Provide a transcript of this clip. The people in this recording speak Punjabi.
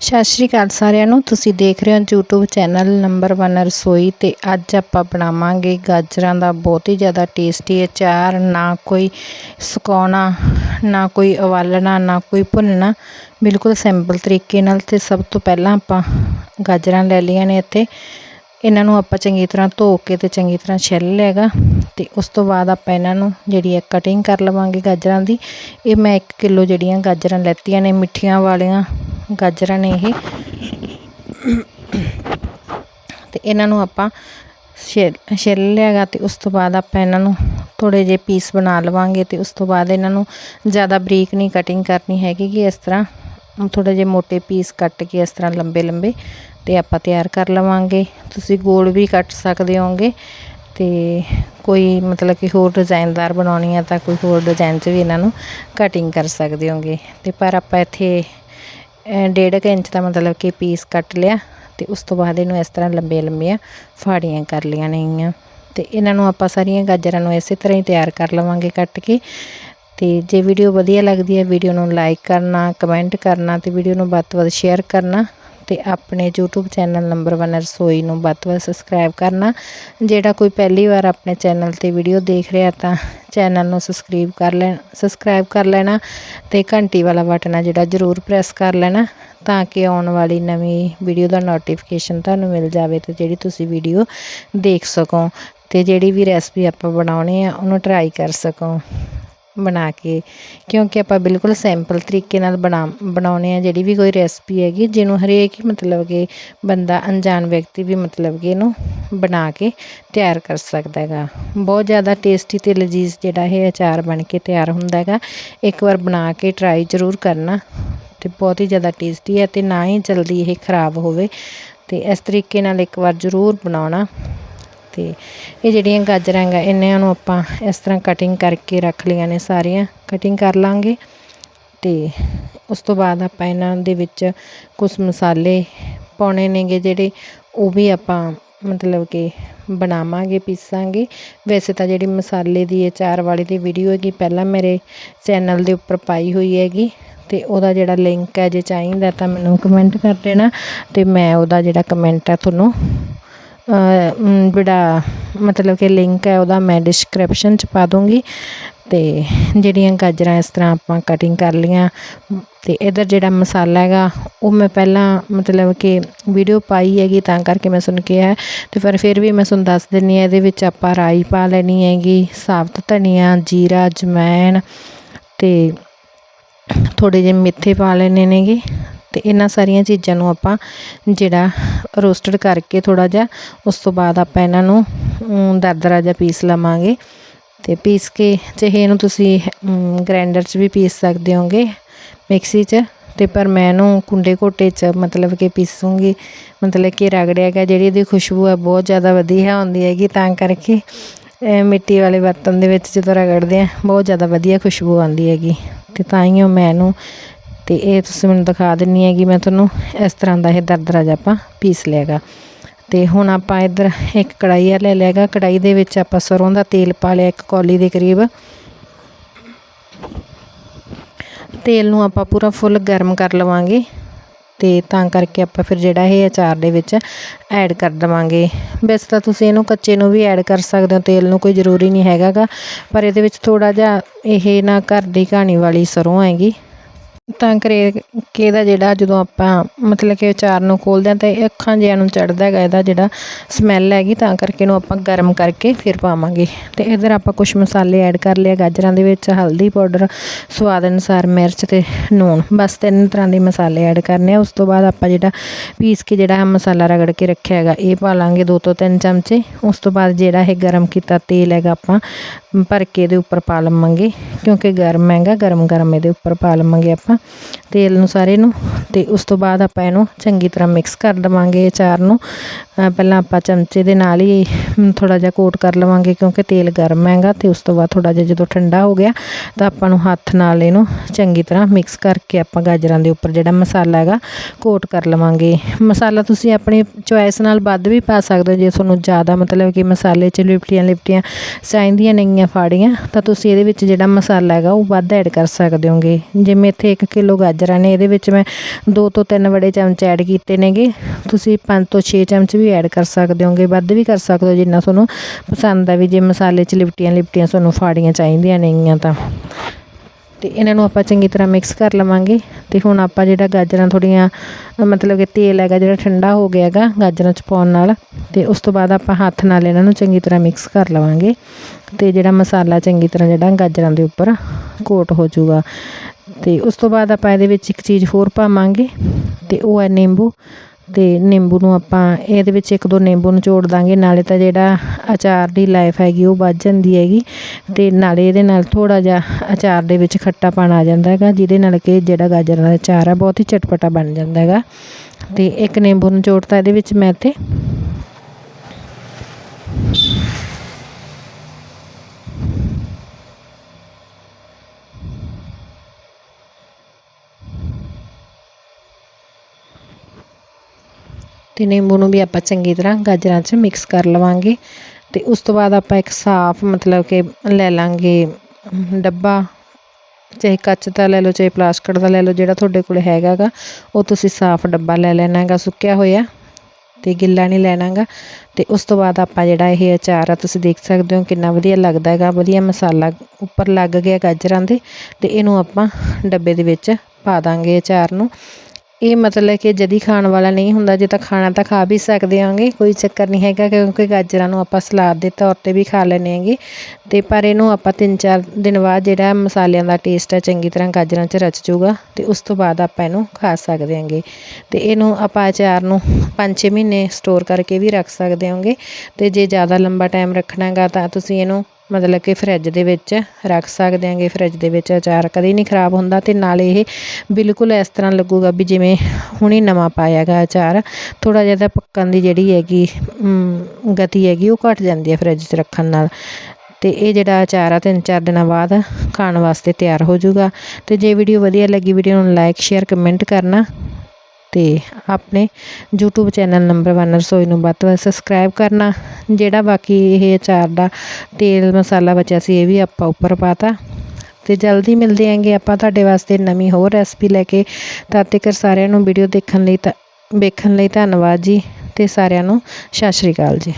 ਸਤਿ ਸ਼੍ਰੀ ਅਕਾਲ ਸਾਰਿਆਂ ਨੂੰ। ਤੁਸੀਂ ਦੇਖ ਰਹੇ ਹੋ YouTube ਚੈਨਲ ਨੰਬਰ 1 ਰਸੋਈ ਤੇ ਅੱਜ ਆਪਾਂ ਬਣਾਵਾਂਗੇ ਗਾਜਰਾਂ ਦਾ ਬਹੁਤ ਹੀ ਜ਼ਿਆਦਾ ਟੇਸਟੀ ਅਚਾਰ। ਨਾ ਕੋਈ ਸੁਕਾਉਣਾ, ਨਾ ਕੋਈ ਉਬਾਲਣਾ, ਨਾ ਕੋਈ ਭੁੰਨਣਾ। ਬਿਲਕੁਲ ਸਿੰਪਲ ਤਰੀਕੇ ਨਾਲ ਤੇ ਸਭ ਤੋਂ ਪਹਿਲਾਂ ਆਪਾਂ ਗਾਜਰਾਂ ਲੈ ਲਈਆਂ ਨੇ ਇੱਥੇ। ਇਹਨਾਂ ਨੂੰ ਆਪਾਂ ਚੰਗੀ ਤਰ੍ਹਾਂ ਧੋ ਕੇ ਤੇ ਚੰਗੀ ਤਰ੍ਹਾਂ ਛਿੱਲ ਲਿਆਗਾ। ਤੇ ਉਸ ਤੋਂ ਬਾਅਦ ਆਪਾਂ ਇਹਨਾਂ ਨੂੰ ਜਿਹੜੀ ਹੈ ਕਟਿੰਗ ਕਰ ਲਵਾਂਗੇ ਗਾਜਰਾਂ ਦੀ। ਇਹ ਮੈਂ 1 ਕਿਲੋ ਜਿਹੜੀਆਂ ਗਾਜਰਾਂ ਲੈਤੀਆਂ ਨੇ ਮਿੱਠੀਆਂ ਵਾਲੀਆਂ। ਗਾਜਰਾਂ ਨੇ ਇਹ। ਤੇ ਇਹਨਾਂ ਨੂੰ ਆਪਾਂ ਛਿੱਲ ਛਿੱਲ ਲਿਆਗਾ ਤੇ ਉਸ ਤੋਂ ਬਾਅਦ ਆਪਾਂ ਇਹਨਾਂ ਨੂੰ ਥੋੜੇ ਜਿਹੇ ਪੀਸ ਬਣਾ ਲਵਾਂਗੇ ਤੇ ਉਸ ਤੋਂ ਬਾਅਦ ਇਹਨਾਂ ਨੂੰ ਜ਼ਿਆਦਾ ਬਰੀਕ ਨਹੀਂ ਕਟਿੰਗ ਕਰਨੀ ਹੈਗੀ ਕਿ ਇਸ ਤਰ੍ਹਾਂ ਥੋੜੇ ਜਿਹੇ ਮੋٹے ਪੀਸ ਕੱਟ ਕੇ ਇਸ ਤਰ੍ਹਾਂ ਲੰਬੇ ਲੰਬੇ ਤੇ ਆਪਾਂ ਤਿਆਰ ਕਰ ਲਵਾਂਗੇ। ਤੁਸੀਂ ਗੋਲ ਵੀ ਕੱਟ ਸਕਦੇ ਹੋਗੇ ਤੇ ਕੋਈ ਮਤਲਬ ਕਿ ਹੋਰ ਡਿਜ਼ਾਈਨਦਾਰ ਬਣਾਉਣੀ ਆ ਤਾਂ ਕੋਈ ਹੋਰ ਡਿਜ਼ਾਈਨ 'ਚ ਵੀ ਇਹਨਾਂ ਨੂੰ ਕਟਿੰਗ ਕਰ ਸਕਦੇ ਹੋਗੇ ਤੇ ਪਰ ਆਪਾਂ ਇੱਥੇ ਡੇਢ ਕੁ ਇੰਚ ਦਾ ਮਤਲਬ ਕਿ ਪੀਸ ਕੱਟ ਲਿਆ ਤੇ ਉਸ ਤੋਂ ਬਾਅਦ ਇਹਨੂੰ ਇਸ ਤਰ੍ਹਾਂ ਲੰਬੀਆਂ ਲੰਬੀਆਂ ਫਾੜੀਆਂ ਕਰ ਲਈਆਂ ਨੇਗੀਆਂ। ਤੇ ਇਹਨਾਂ ਨੂੰ ਆਪਾਂ ਸਾਰੀਆਂ ਗਾਜਰਾਂ ਨੂੰ ਇਸੇ ਤਰ੍ਹਾਂ ਹੀ ਤਿਆਰ ਕਰ ਲਵਾਂਗੇ ਕੱਟ ਕੇ। ਤੇ ਜੇ ਵੀਡੀਓ ਵਧੀਆ ਲੱਗਦੀ ਹੈ, ਵੀਡੀਓ ਨੂੰ ਲਾਈਕ ਕਰਨਾ ਕਮੈਂਟ ਕਰਨਾ ਤੇ ਵੀਡੀਓ ਨੂੰ ਵੱਧ ਤੋਂ ਵੱਧ ਸ਼ੇਅਰ ਕਰਨਾ। ਤੇ ਆਪਣੇ YouTube ਚੈਨਲ ਨੰਬਰ 1 ਰਸੋਈ ਨੂੰ ਵੱਧ ਤੋਂ ਵੱਧ ਸਬਸਕ੍ਰਾਈਬ ਕਰਨਾ। ਜਿਹੜਾ ਕੋਈ ਪਹਿਲੀ ਵਾਰ ਆਪਣੇ ਚੈਨਲ ਤੇ ਵੀਡੀਓ ਦੇਖ ਰਿਹਾ ਤਾਂ ਚੈਨਲ ਨੂੰ ਸਬਸਕ੍ਰਾਈਬ ਕਰ ਲੈਣਾ ਸਬਸਕ੍ਰਾਈਬ ਕਰ ਲੈਣਾ ਤੇ ਘੰਟੀ ਵਾਲਾ ਬਟਨ ਆ ਜਿਹੜਾ ਜ਼ਰੂਰ ਪ੍ਰੈਸ ਕਰ ਲੈਣਾ ਤਾਂ ਕਿ ਆਉਣ ਵਾਲੀ ਨਵੀਂ ਵੀਡੀਓ ਦਾ ਨੋਟੀਫਿਕੇਸ਼ਨ ਤੁਹਾਨੂੰ ਮਿਲ ਜਾਵੇ ਤੇ ਜਿਹੜੀ ਤੁਸੀਂ ਵੀਡੀਓ ਦੇਖ ਸਕੋ ਤੇ ਜਿਹੜੀ ਵੀ ਰੈਸਪੀ ਆਪਾਂ ਬਣਾਉਣੀ ਆ ਉਹਨੂੰ ਟਰਾਈ ਕਰ ਸਕੋ। ਬਣਾ ਕੇ, ਕਿਉਂਕਿ ਆਪਾਂ ਬਿਲਕੁਲ ਸਿੰਪਲ ਤਰੀਕੇ ਨਾਲ ਬਣਾ, ਬਣਾਉਣੇ ਆ ਜਿਹੜੀ ਵੀ ਕੋਈ ਰੈਸਪੀ ਹੈਗੀ, ਜਿਹਨੂੰ ਹਰੇਕ ਹੀ ਮਤਲਬ ਕਿ ਬੰਦਾ, ਅਣਜਾਣ ਵਿਅਕਤੀ ਵੀ ਮਤਲਬ ਕਿ ਇਹਨੂੰ ਬਣਾ ਕੇ ਤਿਆਰ ਕਰ ਸਕਦਾ ਹੈਗਾ। ਬਹੁਤ ਜ਼ਿਆਦਾ ਟੇਸਟੀ ਤੇ ਲਜ਼ੀਜ਼ ਜਿਹੜਾ ਇਹ ਅਚਾਰ ਬਣ ਕੇ ਤਿਆਰ ਹੁੰਦਾ ਹੈਗਾ, ਇੱਕ ਵਾਰ ਬਣਾ ਕੇ ਟਰਾਈ ਜ਼ਰੂਰ ਕਰਨਾ, ਤੇ ਬਹੁਤ ਹੀ ਜ਼ਿਆਦਾ ਟੇਸਟੀ ਹੈ ਤੇ ਨਾ ਹੀ ਜਲਦੀ ਇਹ ਖਰਾਬ ਹੋਵੇ, ਤੇ ਇਸ ਤਰੀਕੇ ਨਾਲ ਇੱਕ ਵਾਰ ਜ਼ਰੂਰ ਬਣਾਉਣਾ। ਅਤੇ ਇਹ ਜਿਹੜੀਆਂ ਗਾਜਰਾਂ ਹੈਗਾ ਇਹਨਾਂ ਨੂੰ ਆਪਾਂ ਇਸ ਤਰ੍ਹਾਂ ਕਟਿੰਗ ਕਰਕੇ ਰੱਖ ਲਈਆਂ ਨੇ ਸਾਰੀਆਂ। ਕਟਿੰਗ ਕਰ ਲਾਂਗੇ ਅਤੇ ਉਸ ਤੋਂ ਬਾਅਦ ਆਪਾਂ ਇਹਨਾਂ ਦੇ ਵਿੱਚ ਕੁਝ ਮਸਾਲੇ ਪਾਉਣੇ ਨੇਗੇ ਜਿਹੜੇ ਉਹ ਵੀ ਆਪਾਂ ਮਤਲਬ ਕਿ ਬਣਾਵਾਂਗੇ, ਪੀਸਾਂਗੇ। ਵੈਸੇ ਤਾਂ ਜਿਹੜੀ ਮਸਾਲੇ ਦੀ ਅਚਾਰ ਵਾਲੀ ਦੀ ਵੀਡੀਓ ਹੈਗੀ, ਪਹਿਲਾਂ ਮੇਰੇ ਚੈਨਲ ਦੇ ਉੱਪਰ ਪਾਈ ਹੋਈ ਹੈਗੀ ਤੇ ਉਹਦਾ ਜਿਹੜਾ ਲਿੰਕ ਹੈ, ਜੇ ਚਾਹੀਦਾ ਤਾਂ ਮੈਨੂੰ ਕਮੈਂਟ ਕਰ ਦੇਣਾ ਤੇ ਮੈਂ ਉਹਦਾ ਜਿਹੜਾ ਕਮੈਂਟ ਹੈ ਤੁਹਾਨੂੰ ਜਿਹੜਾ ਮਤਲਬ ਕਿ ਲਿੰਕ ਹੈ ਉਹਦਾ ਮੈਂ ਡਿਸਕ੍ਰਿਪਸ਼ਨ 'ਚ ਪਾ ਦੂੰਗੀ ਅਤੇ ਜਿਹੜੀਆਂ ਗਾਜਰਾਂ ਇਸ ਤਰ੍ਹਾਂ ਆਪਾਂ ਕਟਿੰਗ ਕਰ ਲਈਆਂ ਅਤੇ ਇਧਰ ਜਿਹੜਾ ਮਸਾਲਾ ਹੈਗਾ, ਉਹ ਮੈਂ ਪਹਿਲਾਂ ਮਤਲਬ ਕਿ ਵੀਡੀਓ ਪਾਈ ਹੈਗੀ ਤਾਂ ਕਰਕੇ ਮੈਂ ਸੁਣ ਕੇ ਕਿਹਾ ਅਤੇ ਪਰ ਫਿਰ ਵੀ ਮੈਂ ਤੁਹਾਨੂੰ ਦੱਸ ਦਿੰਨੀ ਆ ਇਹਦੇ ਵਿੱਚ ਆਪਾਂ ਰਾਈ ਪਾ ਲੈਣੀ ਹੈਗੀ, ਸਾਬਤ ਧਨੀਆ, ਜੀਰਾ ਜਮੈਣ ਅਤੇ ਥੋੜੇ ਜਿਹੇ ਮਿੱਠੇ ਪਾ ਲੈਣੇ ਨੇਗੇ। ਅਤੇ ਇਹਨਾਂ ਸਾਰੀਆਂ ਚੀਜ਼ਾਂ ਨੂੰ ਆਪਾਂ ਜਿਹੜਾ ਰੋਸਟਡ ਕਰਕੇ ਥੋੜ੍ਹਾ ਜਿਹਾ, ਉਸ ਤੋਂ ਬਾਅਦ ਆਪਾਂ ਇਹਨਾਂ ਨੂੰ ਦਰਦਰਾ ਜਿਹਾ ਪੀਸ ਲਵਾਂਗੇ। ਅਤੇ ਪੀਸ ਕੇ ਚਾਹੇ ਇਹਨੂੰ ਤੁਸੀਂ ਗ੍ਰਾਈਂਡਰ 'ਚ ਵੀ ਪੀਸ ਸਕਦੇ ਹੋਗੇ, ਮਿਕਸੀ 'ਚ। ਤੇ ਪਰ ਮੈਂ ਇਹਨੂੰ ਕੁੰਡੇ ਘੋਟੇ 'ਚ ਮਤਲਬ ਕਿ ਪੀਸੂੰਗੀ। ਮਤਲਬ ਕਿ ਰਗੜਿਆ ਗਿਆ ਜਿਹੜੀ ਇਹਦੀ ਖੁਸ਼ਬੂ ਹੈ ਬਹੁਤ ਜ਼ਿਆਦਾ ਵਧੀਆ ਆਉਂਦੀ ਹੈਗੀ, ਤਾਂ ਕਰਕੇ ਮਿੱਟੀ ਵਾਲੇ ਬਰਤਨ ਦੇ ਵਿੱਚ ਜਦੋਂ ਰਗੜਦੇ ਆ, ਬਹੁਤ ਜ਼ਿਆਦਾ ਵਧੀਆ ਖੁਸ਼ਬੂ ਆਉਂਦੀ ਹੈਗੀ। ਤੇ ਤਾਂ ਹੀ ਉਹ ਮੈਂ ਇਹਨੂੰ ਤੇ ਇਹ ਤੁਸੀਂ ਮੈਨੂੰ ਦਿਖਾ ਦਿੰਨੀ ਕਿ ਮੈਂ ਤੁਹਾਨੂੰ ਇਸ ਤਰ੍ਹਾਂ ਦਾ ਇਹ ਦਰਦਰਾ ਜਿਹਾ ਆਪਾਂ ਪੀਸ ਲਿਆਗਾ। ਤੇ ਹੁਣ ਆਪਾਂ ਇੱਧਰ ਇੱਕ ਕੜਾਈ ਲੈ ਲਿਆਗਾ। ਕੜਾਈ ਦੇ ਵਿੱਚ ਆਪਾਂ ਸਰੋਂ ਦਾ ਤੇਲ ਪਾ ਲਿਆ ਇੱਕ ਕੌਲੀ ਦੇ ਕਰੀਬ। ਤੇਲ ਨੂੰ ਆਪਾਂ ਪੂਰਾ ਫੁੱਲ ਗਰਮ ਕਰ ਲਵਾਂਗੇ। ਤੇ ਤਾਂ ਕਰਕੇ ਆਪਾਂ ਫਿਰ ਜਿਹੜਾ ਇਹ ਅਚਾਰ ਦੇ ਵਿੱਚ ਐਡ ਕਰ ਦਵਾਂਗੇ। ਵੈਸੇ ਤਾਂ ਤੁਸੀਂ ਇਹਨੂੰ ਕੱਚੇ ਨੂੰ ਵੀ ਐਡ ਕਰ ਸਕਦੇ ਹੋ, ਤੇਲ ਨੂੰ ਕੋਈ ਜ਼ਰੂਰੀ ਨਹੀਂ ਹੈਗਾਗਾ। ਪਰ ਇਹਦੇ ਵਿੱਚ ਥੋੜਾ ਜਿਹਾ ਇਹ ਨਾ ਘਰ ਦੀ ਕਹਾਣੀ ਵਾਲੀ ਸਰੋਂ ਹੈਗੀ ਤਾਂ ਕਰੇ ਕਿ ਇਹਦਾ ਜਿਹੜਾ ਜਦੋਂ ਆਪਾਂ ਮਤਲਬ ਕਿ ਅਚਾਰ ਨੂੰ ਖੋਲ੍ਹਦੇ ਹਾਂ ਤਾਂ ਇਹ ਅੱਖਾਂ ਜਿਹੀਆਂ ਨੂੰ ਚੜ੍ਹਦਾ ਹੈਗਾ, ਇਹਦਾ ਜਿਹੜਾ ਸਮੈਲ ਹੈਗੀ ਤਾਂ ਕਰਕੇ ਇਹਨੂੰ ਆਪਾਂ ਗਰਮ ਕਰਕੇ ਫਿਰ ਪਾਵਾਂਗੇ। ਤੇ ਇਧਰ ਆਪਾਂ ਕੁਝ ਮਸਾਲੇ ਐਡ ਕਰ ਲਿਆ ਗਾਜਰਾਂ ਦੇ ਵਿੱਚ ਹਲਦੀ ਪਾਊਡਰ, ਸਵਾਦ ਅਨੁਸਾਰ ਮਿਰਚ ਤੇ ਨੂਣ। ਬਸ ਤਿੰਨ ਤਰ੍ਹਾਂ ਦੇ ਮਸਾਲੇ ਐਡ ਕਰਨੇ ਆ, ਉਸ ਤੋਂ ਬਾਅਦ ਆਪਾਂ ਜਿਹੜਾ ਪੀਸ ਕੇ ਜਿਹੜਾ ਮਸਾਲਾ ਰਗੜ ਕੇ ਰੱਖਿਆ ਹੈਗਾ, ਇਹ ਪਾ ਲਾਂਗੇ ਦੋ ਤੋਂ ਤਿੰਨ ਚਮਚੇ। ਉਸ ਤੋਂ ਬਾਅਦ ਜਿਹੜਾ ਇਹ ਗਰਮ ਕੀਤਾ ਤੇਲ ਹੈਗਾ ਆਪਾਂ ਭਰ ਕੇ ਇਹਦੇ ਉੱਪਰ ਪਾ ਲਵਾਂਗੇ, ਕਿਉਂਕਿ ਗਰਮ ਹੈਗਾ ਗਰਮ ਗਰਮ ਇਹਦੇ ਉੱਪਰ ਪਾ ਲਵਾਂਗੇ ਆਪਾਂ। ਤੇਲ ਨੂੰ ਸਾਰੇ ਨੂੰ ਤੇ ਉਸ ਤੋਂ ਬਾਅਦ ਆਪਾਂ ਇਹਨੂੰ ਚੰਗੀ ਤਰ੍ਹਾਂ ਮਿਕਸ ਕਰ ਦਵਾਂਗੇ ਅਚਾਰ ਨੂੰ। ਪਹਿਲਾਂ ਆਪਾਂ ਚਮਚੇ ਦੇ ਨਾਲ ਹੀ ਥੋੜਾ ਜਿਹਾ ਕੋਟ ਕਰ ਲਵਾਂਗੇ ਕਿਉਂਕਿ ਤੇਲ ਗਰਮ ਹੈਗਾ ਤੇ ਉਸ ਤੋਂ ਬਾਅਦ ਥੋੜਾ ਜਿਹਾ ਜਦੋਂ ਠੰਡਾ ਹੋ ਗਿਆ ਤਾਂ ਆਪਾਂ ਨੂੰ ਹੱਥ ਨਾਲ ਇਹਨੂੰ ਚੰਗੀ ਤਰ੍ਹਾਂ ਮਿਕਸ ਕਰਕੇ ਆਪਾਂ ਗਾਜਰਾਂ ਦੇ ਉੱਪਰ ਜਿਹੜਾ ਮਸਾਲਾ ਹੈਗਾ ਕੋਟ ਕਰ ਲਵਾਂਗੇ। ਮਸਾਲਾ ਤੁਸੀਂ ਆਪਣੀ ਚੋਇਸ ਨਾਲ ਵੱਧ ਵੀ ਪਾ ਸਕਦੇ ਹੋ। ਜੇ ਤੁਹਾਨੂੰ ਜ਼ਿਆਦਾ ਮਤਲਬ ਕਿ ਮਸਾਲੇ 'ਚ ਲਿਪਟੀਆਂ ਲਿਪਟੀਆਂ ਚਾਹੀਦੀਆਂ ਨਹੀਂਆਂ ਫਾੜੀਆਂ, ਤਾਂ ਤੁਸੀਂ ਇਹਦੇ ਵਿੱਚ ਜਿਹੜਾ ਮਸਾਲਾ ਹੈਗਾ ਉਹ ਵੱਧ ਐਡ ਕਰ ਸਕਦੇ ਹੋਗੇ। ਜਿਵੇਂ ਇੱਥੇ 1 ਕਿਲੋ ਗਾਜਰਾਂ ਨੇ, ਇਹਦੇ ਵਿੱਚ ਮੈਂ 2 ਤੋਂ 3 ਬੜੇ ਚਮਚ ਐਡ ਕੀਤੇ ਨੇਗੇ। ਤੁਸੀਂ 5 ਤੋਂ 6 ਚਮਚ ਵੀ ਐਡ ਕਰ ਸਕਦੇ ਹੋਗੇ, ਵੱਧ ਵੀ ਕਰ ਸਕਦੇ ਹੋ। ਜਿੰਨਾ ਤੁਹਾਨੂੰ ਪਸੰਦ ਆ ਵੀ ਜੇ ਮਸਾਲੇ 'ਚ ਲਿਪਟੀਆਂ ਲਿਪਟੀਆਂ ਤੁਹਾਨੂੰ ਫਾੜੀਆਂ ਚਾਹੀਦੀਆਂ ਨੇਗੀਆਂ ਤਾਂ। ਤੇ ਇਹਨਾਂ ਨੂੰ ਆਪਾਂ ਚੰਗੀ ਤਰ੍ਹਾਂ ਮਿਕਸ ਕਰ ਲਵਾਂਗੇ। ਤੇ ਹੁਣ ਆਪਾਂ ਜਿਹੜਾ ਗਾਜਰਾਂ ਥੋੜੀਆਂ ਮਤਲਬ ਕਿ ਤੇਲ ਹੈਗਾ ਜਿਹੜਾ ਠੰਡਾ ਹੋ ਗਿਆ ਹੈਗਾ ਗਾਜਰਾਂ 'ਚ ਪਾਉਣ ਨਾਲ, ਤੇ ਉਸ ਤੋਂ ਬਾਅਦ ਆਪਾਂ ਹੱਥ ਨਾਲ ਇਹਨਾਂ ਨੂੰ ਚੰਗੀ ਤਰ੍ਹਾਂ ਮਿਕਸ ਕਰ ਲਵਾਂਗੇ। ਤੇ ਜਿਹੜਾ ਮਸਾਲਾ ਚੰਗੀ ਤਰ੍ਹਾਂ ਜਿਹੜਾ ਗਾਜਰਾਂ ਦੇ ਉੱਪਰ ਕੋਟ ਹੋ ਜਾਊਗਾ। ਤੇ ਉਸ ਤੋਂ ਬਾਅਦ ਆਪਾਂ ਇਹਦੇ ਵਿੱਚ ਇੱਕ ਚੀਜ਼ ਹੋਰ ਪਾਵਾਂਗੇ, ਤੇ ਉਹ ਹੈ ਨਿੰਬੂ। ਅਤੇ ਨਿੰਬੂ ਨੂੰ ਆਪਾਂ ਇਹਦੇ ਵਿੱਚ ਇੱਕ ਦੋ ਨਿੰਬੂ ਨਿਚੋੜ ਦਾਂਗੇ, ਨਾਲੇ ਤਾਂ ਜਿਹੜਾ ਅਚਾਰ ਦੀ ਲਾਈਫ ਹੈਗੀ ਉਹ ਵੱਧ ਜਾਂਦੀ ਹੈਗੀ ਅਤੇ ਨਾਲੇ ਇਹਦੇ ਨਾਲ ਥੋੜ੍ਹਾ ਜਿਹਾ ਅਚਾਰ ਦੇ ਵਿੱਚ ਖੱਟਾਪਣ ਆ ਜਾਂਦਾ ਹੈਗਾ, ਜਿਹਦੇ ਨਾਲ ਕਿ ਜਿਹੜਾ ਗਾਜਰਾਂ ਦਾ ਅਚਾਰ ਆ ਬਹੁਤ ਹੀ ਚਟਪਟਾ ਬਣ ਜਾਂਦਾ ਹੈਗਾ। ਅਤੇ ਇੱਕ ਨਿੰਬੂ ਨਿਚੋੜਤਾ ਇਹਦੇ ਵਿੱਚ ਮੈਂ ਇੱਥੇ ਤੇ ਨਿੰਬੂ ਨੂੰ ਵੀ ਆਪਾਂ ਚੰਗੀ ਤਰ੍ਹਾਂ ਗਾਜਰਾਂ 'ਚ ਮਿਕਸ ਕਰ ਲਵਾਂਗੇ। ਤੇ ਉਸ ਤੋਂ ਬਾਅਦ ਆਪਾਂ ਇੱਕ ਸਾਫ਼ ਮਤਲਬ ਕਿ ਲੈ ਲਾਂਗੇ ਡੱਬਾ। ਚਾਹੇ ਕੱਚ ਦਾ ਲੈ ਲਓ, ਚਾਹੇ ਪਲਾਸਟਿਕ ਦਾ ਲੈ ਲਓ, ਜਿਹੜਾ ਤੁਹਾਡੇ ਕੋਲ ਹੈਗਾ ਗਾ ਉਹ ਤੁਸੀਂ ਸਾਫ਼ ਡੱਬਾ ਲੈ ਲੈਣਾ ਹੈਗਾ ਸੁੱਕਿਆ ਹੋਇਆ। ਤੇ ਗਿੱਲਾ ਨਹੀਂ ਲੈਣਾਗਾ। ਤੇ ਉਸ ਤੋਂ ਬਾਅਦ ਆਪਾਂ ਜਿਹੜਾ ਇਹ ਅਚਾਰ ਆ, ਤੁਸੀਂ ਦੇਖ ਸਕਦੇ ਹੋ ਕਿੰਨਾ ਵਧੀਆ ਲੱਗਦਾ ਹੈਗਾ। ਵਧੀਆ ਮਸਾਲਾ ਉੱਪਰ ਲੱਗ ਗਿਆ ਗਾਜਰਾਂ ਦੇ। ਤੇ ਇਹਨੂੰ ਆਪਾਂ ਡੱਬੇ ਦੇ ਵਿੱਚ ਪਾ ਦਾਂਗੇ ਅਚਾਰ ਨੂੰ। ਇਹ ਮਤਲਬ ਕਿ ਜਦੀ ਖਾਣ ਵਾਲਾ ਨਹੀਂ ਹੁੰਦਾ, ਜੇ ਤਾਂ ਖਾਣਾ ਤਾਂ ਖਾ ਵੀ ਸਕਦੇ ਆਂਗੇ, ਕੋਈ ਚੱਕਰ ਨਹੀਂ ਹੈਗਾ ਕਿਉਂਕਿ ਗਾਜਰਾਂ ਨੂੰ ਆਪਾਂ ਸਲਾਦ ਦੇ ਤੌਰ 'ਤੇ ਵੀ ਖਾ ਲੈਂਦੇ ਆਂਗੇ। ਤੇ ਪਰ ਇਹਨੂੰ ਆਪਾਂ ਤਿੰਨ ਚਾਰ ਦਿਨ ਬਾਅਦ ਜਿਹੜਾ ਮਸਾਲਿਆਂ ਦਾ ਟੇਸਟ ਹੈ ਚੰਗੀ ਤਰ੍ਹਾਂ ਗਾਜਰਾਂ 'ਚ ਰਚ ਜਾਊਗਾ ਤੇ ਉਸ ਤੋਂ ਬਾਅਦ ਆਪਾਂ ਇਹਨੂੰ ਖਾ ਸਕਦੇ ਆਂਗੇ। ਤੇ ਇਹਨੂੰ ਆਪਾਂ ਅਚਾਰ ਨੂੰ 5-6 ਮਹੀਨੇ ਸਟੋਰ ਕਰਕੇ ਵੀ ਰੱਖ ਸਕਦੇ ਹੋਗੇ ਤੇ ਜੇ ਜ਼ਿਆਦਾ ਲੰਬਾ ਟਾਈਮ ਰੱਖਣਾ ਹੈਗਾ ਤਾਂ ਤੁਸੀਂ ਇਹਨੂੰ ਮਤਲਬ ਕਿ ਫਰਿੱਜ ਦੇ ਵਿੱਚ ਰੱਖ ਸਕਦੇ ਆਂਗੇ ਫਰਿੱਜ ਦੇ ਵਿੱਚ ਅਚਾਰ ਕਦੇ ਨਹੀਂ ਖਰਾਬ ਹੁੰਦਾ ਤੇ ਨਾਲ ਇਹ ਬਿਲਕੁਲ ਇਸ ਤਰ੍ਹਾਂ ਲੱਗੂਗਾ ਵੀ ਜਿਵੇਂ ਹੁਣੀ ਨਵਾਂ ਪਾਇਆ ਗਾ ਅਚਾਰ ਥੋੜਾ ਜਿਹਾ ਤਾਂ ਪੱਕਣ ਦੀ ਜਿਹੜੀ ਹੈਗੀ ਗਤੀ ਹੈਗੀ ਉਹ ਘਟ ਜਾਂਦੀ ਹੈ ਫਰਿੱਜ 'ਚ ਰੱਖਣ ਨਾਲ। ਤੇ ਇਹ ਜਿਹੜਾ ਅਚਾਰ ਆ, ਤਿੰਨ ਚਾਰ ਦਿਨਾਂ ਬਾਅਦ ਖਾਣ ਵਾਸਤੇ ਤਿਆਰ ਹੋ ਜਾਊਗਾ। ਤੇ ਜੇ ਵੀਡੀਓ ਵਧੀਆ ਲੱਗੀ ਵੀਡੀਓ ਨੂੰ ਲਾਈਕ ਸ਼ੇਅਰ ਕਮੈਂਟ ਕਰਨਾ। ਅਤੇ ਆਪਣੇ ਯੂਟਿਊਬ ਚੈਨਲ ਨੰਬਰ ਵਨ ਰਸੋਈ ਨੂੰ ਵੱਧ ਤੋਂ ਵੱਧ ਸਬਸਕ੍ਰਾਈਬ ਕਰਨਾ। ਜਿਹੜਾ ਬਾਕੀ ਇਹ ਅਚਾਰ ਦਾ ਤੇਲ ਮਸਾਲਾ ਬਚਿਆ ਸੀ, ਇਹ ਵੀ ਆਪਾਂ ਉੱਪਰ ਪਾਤਾ। ਅਤੇ ਜਲਦੀ ਮਿਲਦੇ ਆਂਗੇ ਆਪਾਂ ਤੁਹਾਡੇ ਵਾਸਤੇ ਨਵੀਂ ਹੋਰ ਰੈਸਪੀ ਲੈ ਕੇ। ਤਦ ਤੱਕ ਸਾਰਿਆਂ ਨੂੰ ਵੀਡੀਓ ਦੇਖਣ ਲਈ ਤਾਂ, ਵੇਖਣ ਲਈ ਧੰਨਵਾਦ ਜੀ। ਅਤੇ ਸਾਰਿਆਂ ਨੂੰ ਸਤਿ ਸ਼੍ਰੀ ਅਕਾਲ ਜੀ।